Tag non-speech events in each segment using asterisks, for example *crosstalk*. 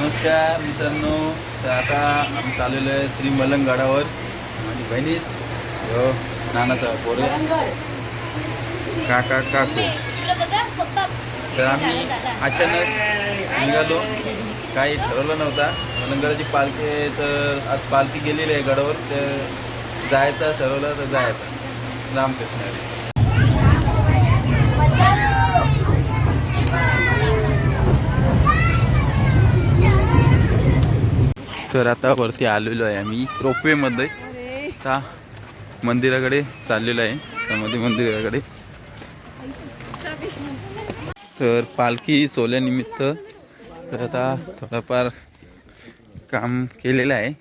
नमस्कार मित्रांनो तर आता आम्ही चाललेलो आहे श्री मलंगगडावर माझी बहिणीच हो नानाचा पोरे काका काकू. तर आम्ही अचानक निघालो. काही ठरवलं नव्हता. मलंगडाची पालखी आहे, तर आज पालखी गेलेली आहे गडावर. तर जायचं ठरवलं तर जायचं. रामकृष्ण तर आता वरती आलेलो आहे आम्ही. रोपवेमध्ये. आता मंदिराकडे चाललेलो आहे. समाधी मंदिराकडे. तर पालखी सोहळ्यानिमित्त तर आता थोडाफार काम केलेलं आहे.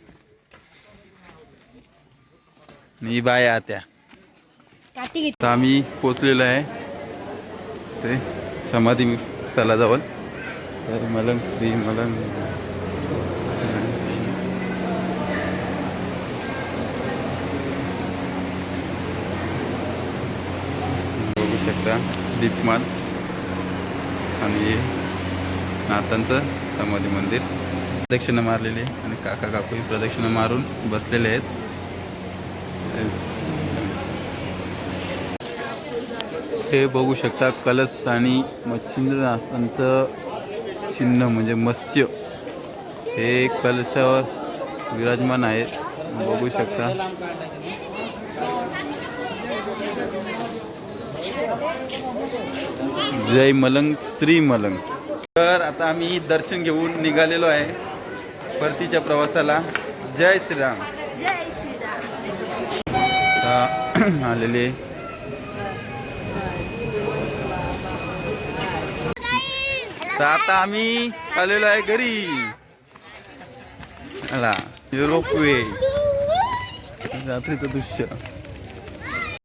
आणि बाय आत्या. आता आम्ही पोचलेलो आहे. ते समाधी स्थळाजवळ तर मलंग श्री मलंग. बघू दीपमाल दीपमान आणि नाथांचं समाधी मंदिर. प्रदक्षिणा मारलेली आणि काका काकू प्रदक्षिणा मारून बसलेले आहेत. हे बघू शकता कलस्थानी मच्छिंद्रनाथांचं चिन्ह म्हणजे मत्स्य. हे कलशावर विराजमान आहे बघू शकता. जय मलंग श्री मलंग. तर आता आम्ही दर्शन घेऊन निघालेलो आहे परतीच्या प्रवासाला. जय श्रीराम. जय श्रीराम. *clears throat* आलेले. तर आता आम्ही चाललेलो आहे घरी. आला. रोपवे. रात्रीचं दृश्य.